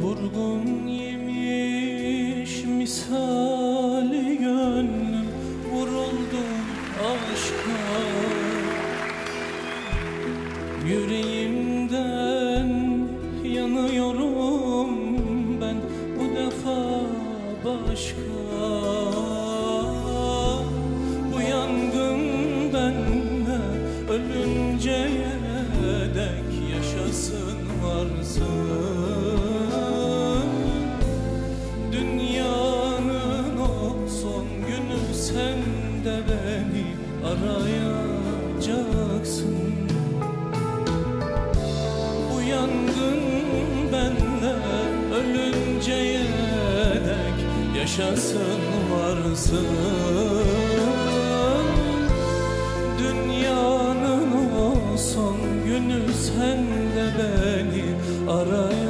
Vurgun yemiş misali gönlüm Vuruldu aşka. Yüreğimden yanıyorum ben bu defa başka. Bu yangın bende ölünceye dek yaşasın varsın arayacaksın bu yangın bende ölünceye dek yaşasın varsın. Dünyanın o son günü sen de beni arayacaksın.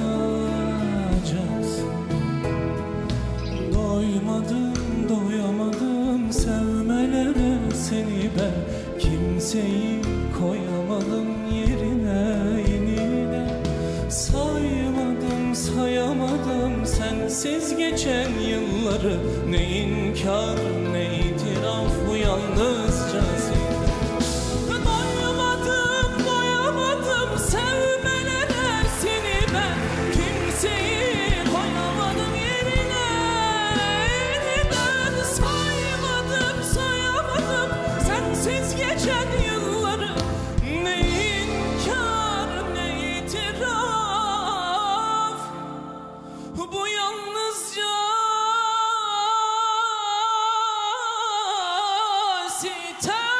Doymadım ben Kimseyi koyamadım yerine yenine. Saymadım sayamadım sensiz geçen yılları. Ne inkar ne yalnızca sitem